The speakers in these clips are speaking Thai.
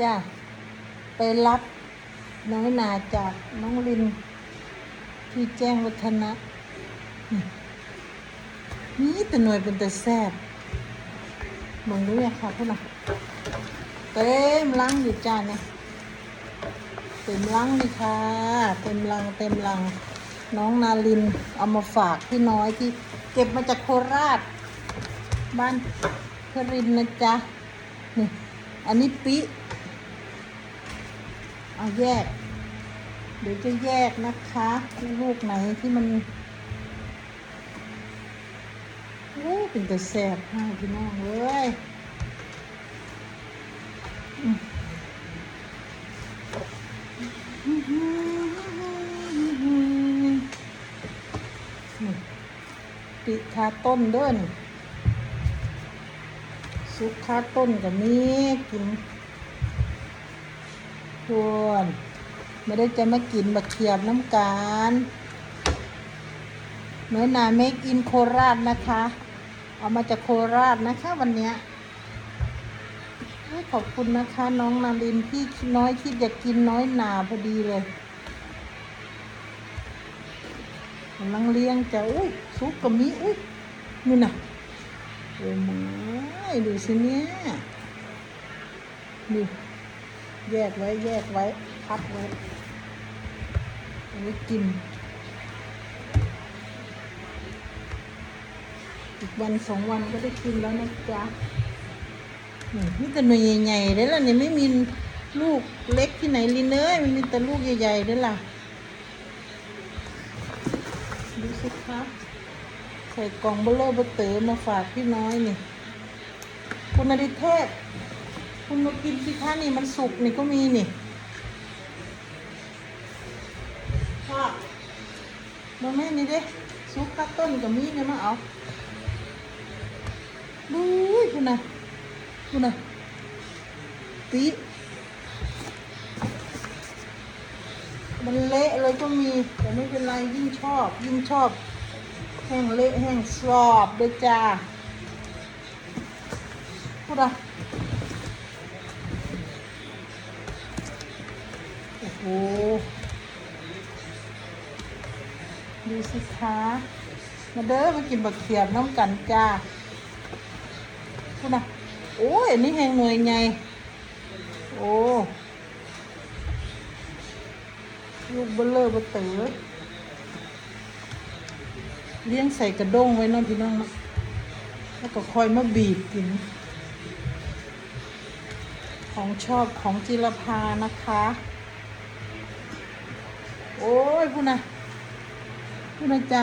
จ้าไปรับน้อยนาจากน้องลิน ที่แจ้งวัฒนะ นี่แต่หน่วยเป็นแต่แซ่บมองดูยังค่ะพวกเราเต็มลังอยู่จ้าเนี่ยเต็มลังเลยค่ะเต็มลังเต็มลังน้องนาลินเอามาฝากพี่น้อยที่เก็บมาจากโคราช บ้านเพื่อรินนะจ๊ะนี่อันนี้ปิ เอาแยก เดี๋ยวจะแยกนะคะลูกไหนที่มันโอ้ยเป็นแต่แสบให้พี่น้องเลยอืมนี่ปิคาต้นเด้อนซุปคาต้นกับนี้กิน ทวนไม่ได้จะมากินบักเขียบน้ำการเนื้อนาเมกอินโคราชนะคะ เอามาจากโคราชนะคะวันเนี้ยขอบคุณนะคะ น้องนารินพี่น้อยคิดอยากกินน้อยหนาพอดีเลยกำลังเลี้ยงจะอุ้ยซุปกับมีอุ้ยนี่นะโอ้ยดูสิเนี่ยดู แยกไว้แยกไว้พักไว้เอาไว้กิน อีกวันสองวันก็ได้กินแล้วนะจ๊ะนี่แต่หน่วยใหญ่ๆเลยล่ะเนี่ยไม่มีลูกเล็กที่ไหนลินเอ้ยมันมีแต่ลูกใหญ่ๆได้ล่ะดูสิคะใส่กล่องเบลเลอร์เบอร์เตอมาฝากพี่น้อยนี่คุณอดิเทพ คุณมากินสิคะนี่มันสุกนี่ก็มีนี่พ่อมาแม่นี่เด้ซุปกัดต้นกับมีเนี่ยมาเอาดูยคุณน่ะคุณน่ะปีมันเละเลยก็มี แต่ไม่เป็นไรยิ่งชอบ ยิ่งชอบ แห้งเละแห้งสอบด้วยจ้าพูดอะ โอ้ดูสิคะมาเด้อมากินบักเขียบน้ำกันจ้าพูดนะโอ้ยอันนี้แหงหน่วยไงโอ้ลูกเบลเลอร์เบลเต๋อเลี้ยงใส่กระด้งไว้น้องพี่น้องเนแล้วก็คอยมาบีบกิน ของชอบของจิรพานะคะ โอ้ยพูนะพูนะจ้า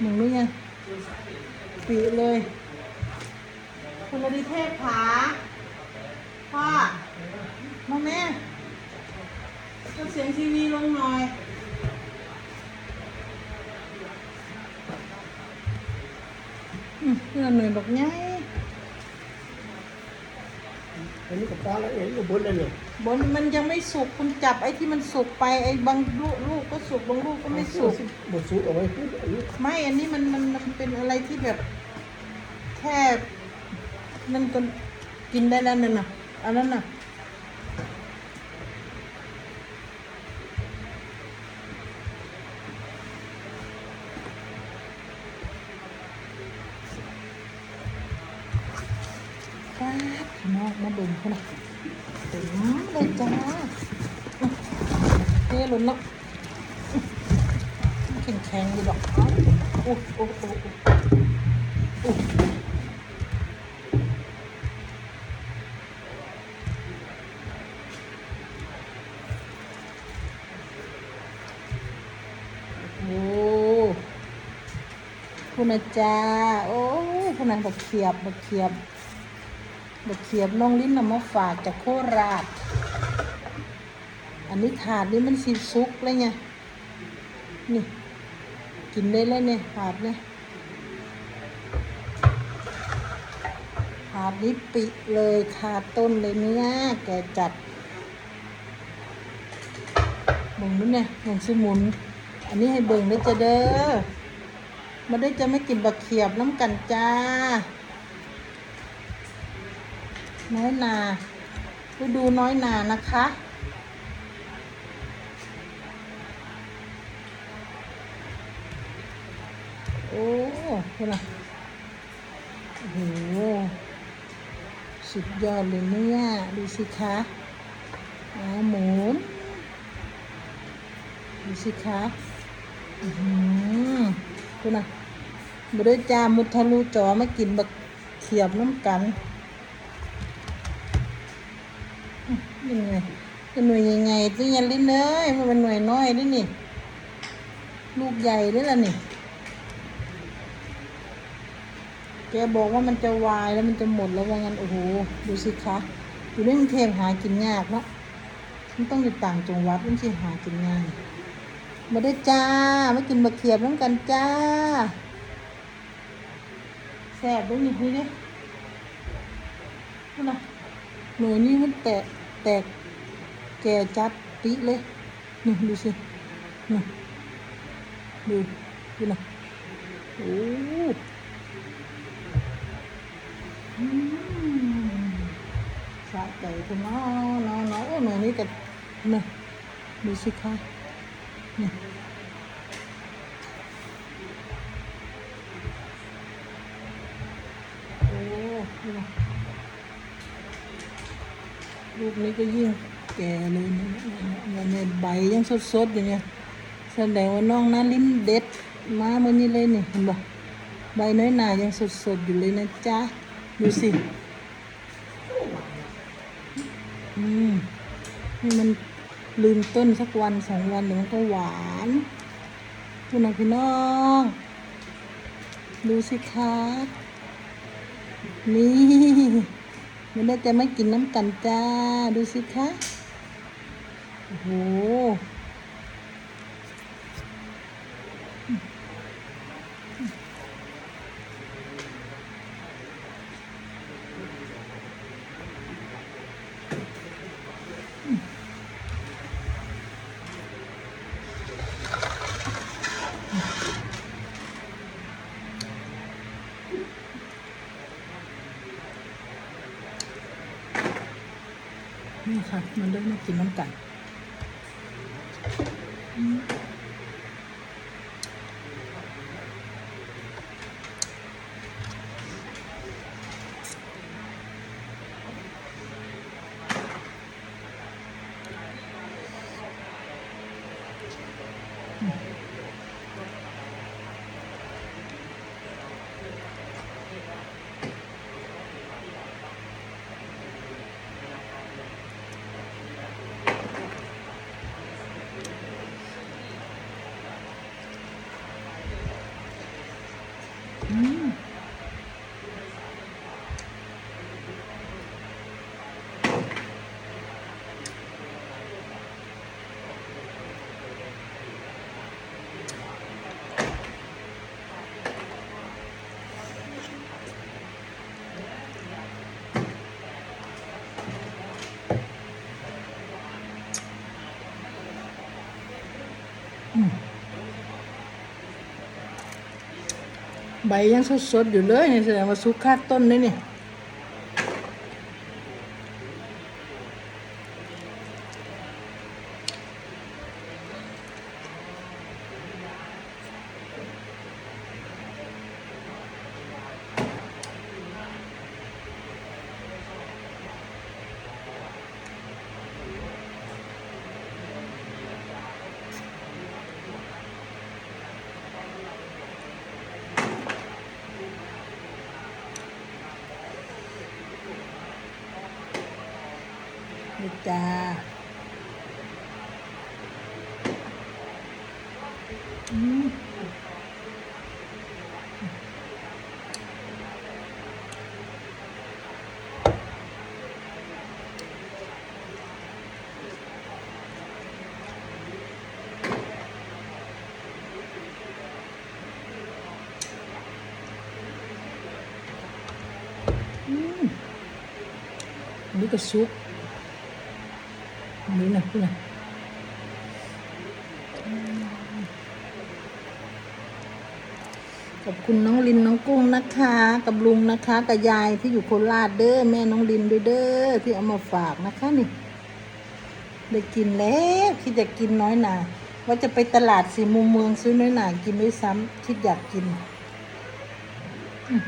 หนึ่งรู้ยังปีเลย คุณอดิเทพขาพ่อมาแม่ก็เสียงทีวีลงหน่อยอืมเพื่อนหน่อยบอกไงอันนี้กับปลาแล้วเองก็บนเลยเนี่ย บนมันยังไม่สุกคุณจับไอ้ที่มันสุกไปไอ้บางลูกลูกก็สุกบางลูกก็ไม่สุกบดสูตรเอาไว้พูดอันนี้ไม่อันนี้มันมันมันเป็นอะไรที่แบบแค่นั่นก็กินได้แล้วนั่นน่ะอันนั้นน่ะ เลยจ้าเฮ้ยหลุนเนาะแข็งแข็งๆอยู่ดอกโอ้โอ้โอ้โอ้โอ้คุณอาจารย์โอ้ยคุณอาบักเขียบบักเขียบบักเขียบน้องลิ้นนำมาฝากจากโคราช อันนี้ถาดนี้มันสีซุกเลยไง นี่ กินได้แล้วเนี่ยถาดเนี่ยถาดนี้ปิเลยคาต้นเลยเนื้อแกจัดเบิ่งนู้นเนี่ยหนึ่งสมุน อันนี้ให้เบิ่งได้จะเด้อมาได้จะไม่กินบักเขียบน้ำกันจ้า น้อยนา ฤดูน้อยนานะคะ โอ้คุณอะโอ้โหสุดยอดเลยเนี่ยดูสิคะเอาหมุนดูสิคะอือคุณอะบได้จามุทะลุจอมากินบักเขียบน้ำกัน อื้อยังไงเป็นหน่วยใหญ่ๆตัวยันลิ้นเลยมันเป็นหน่วยน้อยด้วยนี่ ลูกใหญ่ด้วยล่ะนี่ แกบอกว่ามันจะวายแล้วมันจะหมดแล้วว่างั้นโอ้โห ดูสิคะ อยู่ในกรุงเทพหากินยากเนาะมันต้องอยู่ต่างจังหวัดมันสิหากินง่ายมาได้จ้ามากินมะเขียบน้ำกันจ้าแซ่บด้วยนี่นี่เนี่ยนะหน่วยนี้มันแตก แตกแก่จัดติเลยนี่ดูสินี่ดูดูนะโอ้สะใจคุณน้องน้องน้องโอ้หน่อยนี้กับนี่ดูสิคะนี่โอ้นี่นะ ลูกนี้ก็ยิ่งแก่เลยนะเนี่ยเนี่ยใบยังสดๆอยู่เนี่ยแสดงว่าน้องนะลิ้นเด็ดมาเมื่อนี้เลยนี่เห็นบ่ใบน้อยหนายังสดๆอยู่เลยนะจ๊ะดูสิอืมให้มันลืมต้นสักวันสองวันเดี๋ยวมันก็หวานคุณน้องพี่น้อง ดูสิคะนี่ มันได้แต่ไม่กินน้ำกันจ้า ดูสิคะ โอ้โห ค่ะ มันได้มากินน้ำกัน อื ใบยังสดๆอยู่เลยนี่แสดงว่าสุกคาดต้นนี่นี่ จ้าอืมอืมอั นนี้ก็ซุปนี่นะพี่นะขอบคุณน้องลินน้องกุ้งนะคะ กับลุงนะคะกับยายที่อยู่โคราชเด้อแม่น้องลินด้วยเด้อที่เอามาฝากนะคะนี่ได้กินแล้วคิดอยากกินน้อยหนาว่าจะไปตลาดสีมุมเมืองซื้อน้อยหนากินด้วยซ้ำคิดอยากกินอืม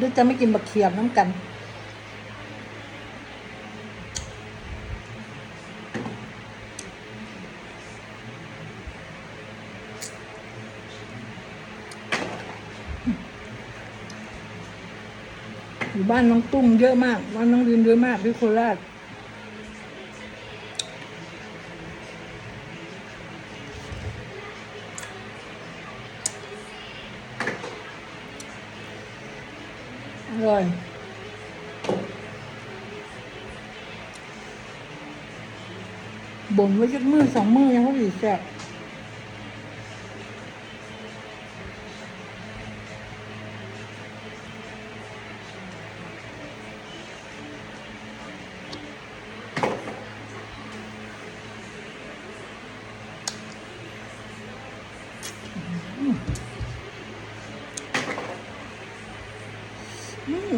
ดี๋ยจะไม่กินบักเขียบน้ำกัน อยู่บ้านน้องตุ้งเยอะมากบ้านน้องดินเยอะมากที่โคราชอร่อย บ่นไว้จักมือสองมือยังเขาอีกแซ่บ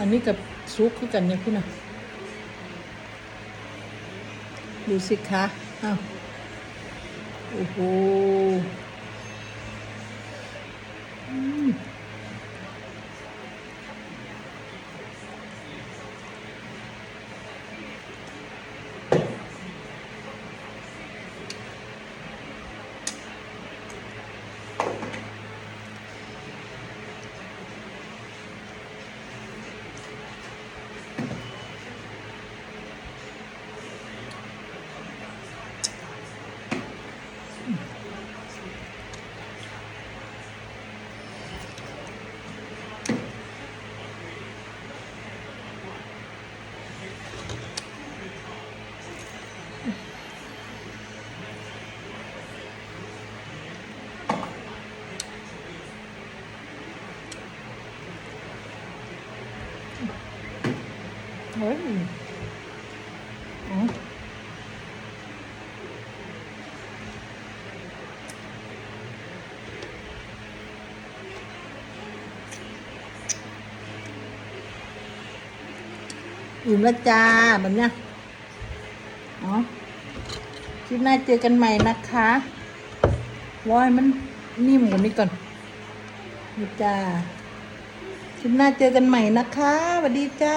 อันนี้กับซุปคือกันเนี่ยคุณนะดูสิคะ อ้าวโอ้โหอืมเฮ้ยอ๋อ อิ่มแล้วจ้าแบบเนี้ยอ๋อคลิปหน้าเจอกันใหม่นะคะวอยมันนิ่มกว่านี้ก่อนนี่จ้าคลิปหน้าเจอกันใหม่นะคะสวัสดีจ้า